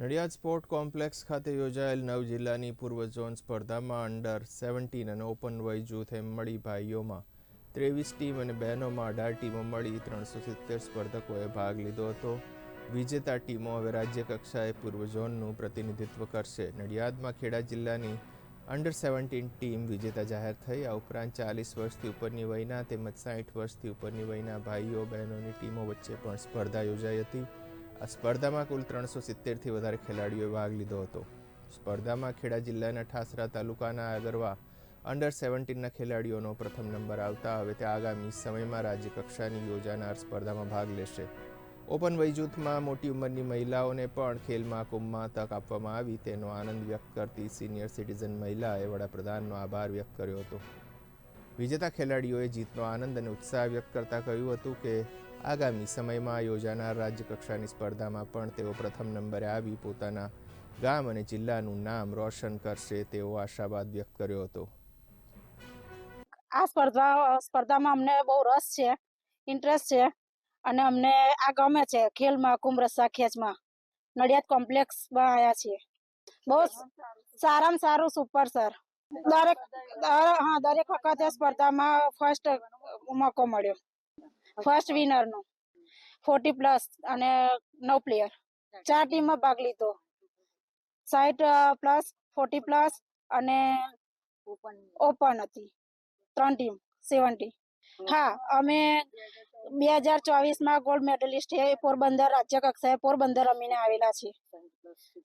Nadiad sport complex ખાતે યોજાયેલ નવ જિલ્લાની પૂર્વ ઝોન સ્પર્ધામાં અંડર સેવન્ટીન અને ઓપન વય જૂથ એમ મળી ભાઈઓમાં. ત્રેવીસ ટીમ અને બહેનોમાં અઢાર ટીમો મળી ત્રણસો સિત્તેર સ્પર્ધકોએ ભાગ લીધો હતો. વિજેતા ટીમો હવે રાજ્ય કક્ષાએ પૂર્વ ઝોનનું પ્રતિનિધિત્વ કરશે. નડિયાદમાં ખેડા જિલ્લાની અંડર સેવન્ટીન ટીમ વિજેતા જાહેર થઈ. આ ઉપરાંત ચાલીસ વર્ષથી ઉપરની વયના તેમજ સાઠ વર્ષથી ઉપરની વયના ભાઈઓ, બહેનોની ટીમો વચ્ચે પણ સ્પર્ધા યોજાઈ હતી. આ સ્પર્ધામાં કુલ ત્રણસો સિત્તેરથી વધારે ખેલાડીઓએ ભાગ લીધો હતો. સ્પર્ધામાં ખેડા જિલ્લાના ઠાસરા તાલુકાના આગરવા અંડર સેવન્ટીનના ખેલાડીઓનો પ્રથમ નંબર આવતા હવે તે આગામી સમયમાં રાજ્ય કક્ષાની યોજાનાર સ્પર્ધામાં ભાગ લેશે. ઓપન વય જૂથમાં મોટી ઉંમરની મહિલાઓને પણ ખેલ મહાકુંભમાં તક આપવામાં આવી તેનો આનંદ વ્યક્ત કરતી સિનિયર સિટીઝન મહિલાએ વડાપ્રધાનનો આભાર વ્યક્ત કર્યો હતો. વિજેતા ખેલાડીઓએ જીતનો આનંદ અને ઉત્સાહ વ્યક્ત કરતા કહ્યું હતું કે આગામી સમયમાં યોજાનાર રાજ્યકક્ષાની સ્પર્ધામાં પણ તેઓ પ્રથમ નંબરે આવી પોતાના ગામ અને જિલ્લાનું નામ રોશન કરશે તેવો આશાવાદ વ્યક્ત કર્યો હતો. આ સ્પર્ધા, સ્પર્ધામાં અમને બહુ રસ છે ઇન્ટરેસ્ટ છે અને અમને આ ગમે છે ખેલ કુંભરસા, ખેંચમાં. નડિયાદ કોમ્પ્લેક્સમાં આવ્યા છીએ. બહુ સારામાં સારું સુપર સર દરેક હા, દરેક વખતે સ્પર્ધામાં ફર્સ્ટ મોકો મળ્યો. ફર્સ્ટ વિનરનો ફોર્ટી પ્લસ અને નવ પ્લેયર ચાર ટીમમાં ભાગ લીધો. સાઈઠ પ્લસ ફોર્ટી પ્લસ અને ઓપન હતી. ત્રણ ટીમ સેવન્ટી હા, અમે બે હજાર ચોવીસમાં ગોલ્ડ મેડલિસ્ટ એ પોરબંદર રાજ્ય કક્ષાએ પોરબંદર રમીને આવેલા છે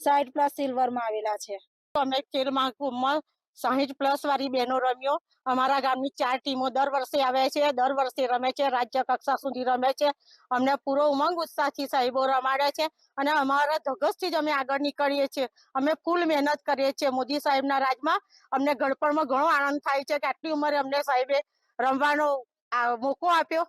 સાઈઠ પ્લસ સિલ્વરમાં આવેલા છે. અમે ખેલ મહાકુંભમાં સાહીઠ પ્લસ વાળી બહેનો રમ્યો. અમારા ગામની ચાર ટીમો દર વર્ષે આવે છે, દર વર્ષે રમે છે, રાજ્ય કક્ષા સુધી રમે છે. અમને પૂરો ઉમંગ ઉત્સાહથી સાહેબો રમાડે છે અને અમારા ધગસથી જ અમે આગળ નીકળીએ છીએ. અમે ફૂલ મહેનત કરીએ છીએ. મોદી સાહેબના રાજમાં અમને ગળપણમાં ઘણો આનંદ થાય છે કે આટલી ઉંમરે અમને સાહેબે રમવાનો મોકો આપ્યો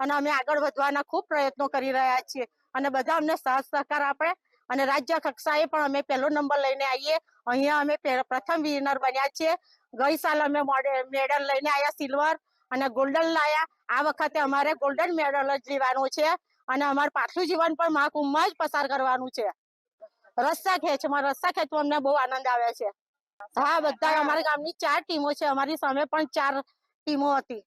અને અમે આગળ વધવાના ખૂબ પ્રયત્નો કરી રહ્યા છીએ. અને બધા અમને સાથ સહકાર આપે અને રાજ્ય કક્ષાએ પણ અમે પહેલો નંબર લઈને આવીએ અહીંયા અમે પ્રથમ વિનર બન્યા છીએ. ગઈ સાલ અમે મોડે- મેડલ લઈને આવ્યા સિલ્વર અને ગોલ્ડન લાયા. આ વખતે અમારે ગોલ્ડન મેડલ જ લેવાનું છે અને અમારું પાછલું જીવન પણ મહાકુંભમાં જ પસાર કરવાનું છે. રસ્સા ખેંચમાં રસ્સા ખેંચમાં અમને બહુ આનંદ આવે છે. હા બધા અમારા ગામની ચાર ટીમો છે. અમારી સામે પણ ચાર ટીમો હતી.